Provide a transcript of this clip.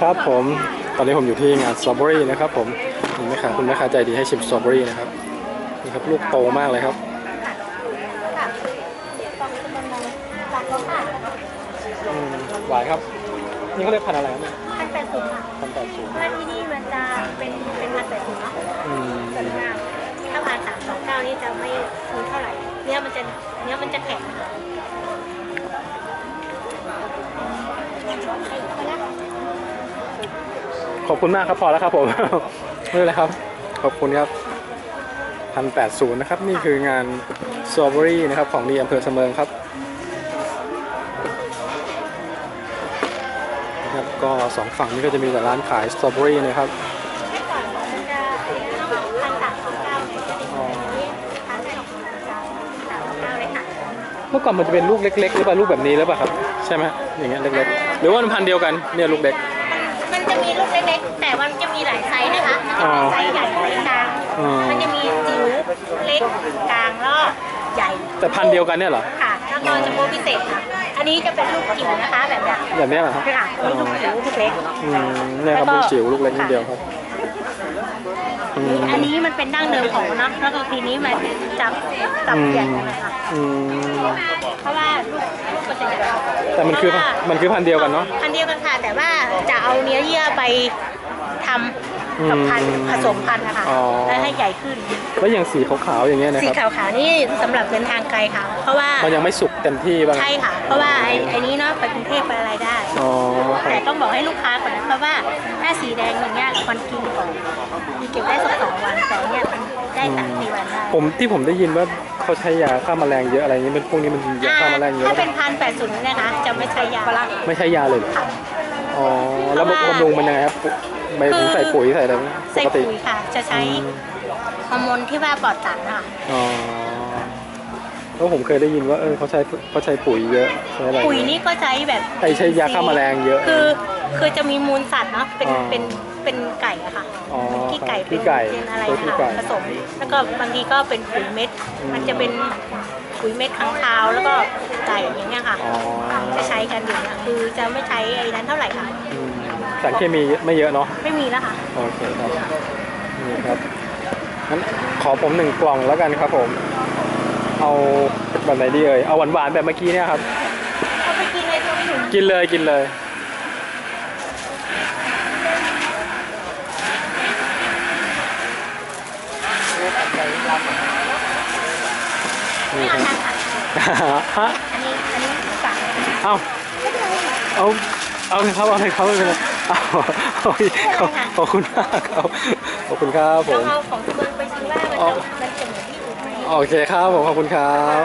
ครับผมตอนนี้ผมอยู่ที่งานสตรอเบอรี่นะครับผมมีแม่ค้าคุณแม่ค้าใจดีให้ชิมสตรอเบอรี่นะครับนี่ครับลูกโตมากเลยครับอืมหวานครับ นี่เขาเรียกพันธุ์อะไรครับเนี่ยพันแปดสิบค่ะพันแปดศูนย์เพราะว่าที่นี่มันจะเป็นเป็นพันแปดสิบเนาะอืมส่วนมากถ้าพันสามสองเก้านี่จะไม่มีเท่าไหร่เนื้อมันจะเนื้อมันจะแข็ง ขอบคุณมากครับพอแล้วครับผมไม่เป็นไรครับ ขอบคุณครับพันแปดศูนย์นะครับ นี่คืองานสตรอเบอรี่นะครับ ของดีอำเภอเสมิงครับนะครับก็สองฝั่งนี้ก็จะมีแต่ร้านขายสตรอเบอรี่นะครับเมื่อก่อนมันจะพันสามสองเก้าเนี่ยนี่พันสองเก้าสามสองเก้าเลยค่ะเมื่อก่อนมันจะเป็นลูกเล็กๆหรือเปล่าลูกแบบนี้หรือเปล่าครับ ใช่ไหมอย่างเงี้ยเล็กๆหรือว่ามันพันธุ์เดียวกันเนี่ยลูกเล็ก มันจะมีลูกเล็กๆ แต่มันจะมีหลายไซส์นะคะอ๋อไซส์ใหญ่ไซส์กลาง อ๋อ มันจะมีจิ๋วเล็กกลางแล้วก็ใหญ่ แต่พันธุ์เดียวกันเนี่ยเหรอ ค่ะแล้วก็จะโปรพิเศษค่ะ อันนี้จะเป็นลูกจิ๋วนะคะแบบเนี้ยแบบเนี้ยเหรอครับ ค่ะอันนี้ลูกจิ๋วลูกเล็ก อืมเนี่ยครับลูกจิ๋วลูกเล็กนิดเดียวครับ อืมอันนี้มันเป็นดั้งเดิมของมันนะแล้วก็ทีนี้มันจับตับเปลี่ยนกันนะคะอืมเพราะว่าลูกลูกมันจะใหญ่แต่มันคือเพราะว่ามันคือพันธุ์เดียวกันเนาะ พันธุ์เดียวกันค่ะ แต่ว่าจะเอาเนื้อเยื่อไปทำ กับพันธุ์อืมผสมพันธุ์นะคะอ๋อ แล้วให้ใหญ่ขึ้น แล้วอย่างสีขาวๆอย่างเงี้ยนะสีครับ ขาวๆนี่สำหรับเดินทางไกลค่ะ เพราะว่ามันยังไม่สุกเต็มที่บ้าง ใช่ค่ะ เพราะว่าไอ้ไอ้นี้เนาะไปกรุงเทพไปอะไรได้ อ๋อครัแต่บต้องบอกให้ลูกค้าก่อนนะคะว่าถ้าสีแดงอย่างเงี้ยมันกินก่อนมีเก็บได้สักสองวันแต่เนี่ยมันได้สามสี่วันได้ผมที่ผมได้ยินว่าเขาใช้ยาฆ่าแมลงเยอะอะไรอย่างเงี้ยเป็นพวกนี้มันยาฆ่าแมลงเยอะถ้าเป็นพันแปดศูนย์นะคะจะไม่ใช้ยาไม่ใช้ยาเลยเหรอ อ๋อแล้วเพราะว่าบำรุงมันยังไงครับไม่ถึงใส่ปุ๋ยใส่อะไรไหมปใส่กติปุ๋ยค่ะ จะใช้อืมฮอร์โมนที่ว่าปลอดสารนะคะอ๋อแล้วผมเคยได้ยินว่าเออเขาใช้เขาใช้ปุ๋ยเยอะใช้อะไรปุ๋ยนี่ก็ใช้แบบไอ้ใช้ยาฆ่าแมลงเยอะ คือคือจะมีมูลสัตว์เนาะเป็นอ๋อ เป็น เป็นไก่อะค่ะอ๋อขี้ไก่ขี้ไก่เป็นอะไรตัวขี้ค่ะไก่ผสม แล้วก็บางทีก็เป็นปุ๋ยเม็ด อืม มันจะเป็นปุ๋ยเม็ดค้างคาวแล้วก็ไก่อย่างเงี้ยค่ะ อ๋อจะใช้กันอยู่เนี่ยคือจะไม่ใช้ไอ้นั้นเท่าไหร่ค่ะ อืมสารเคมีไม่เยอะเนาะไม่มีแล้วค่ะ โอเคครับนี่ครับงั้นขอผมหนึ่งกล่องแล้วกันครับผม เอาแบบไหนดีเอ่ยเอาหวานๆแบบเมื่อกี้เนี่ยครับเอาไปกินเลยตัวไม่ถึงกินเลยกินเลยนี่ ไม่ ครับทานค่ะฮะอันนี้อันนี้สั่งเอาเอาเอาเลยครับเอาเลยครับไม่เป็นไรเอาเอาขอบขอบคุณมากครับขอบคุณครับผลองมเอาของเมืองไปชิมว่ามันอ๋อจะมันจะเหมือนที่อื่นไหมโอเคครับผมขอบคุณครับ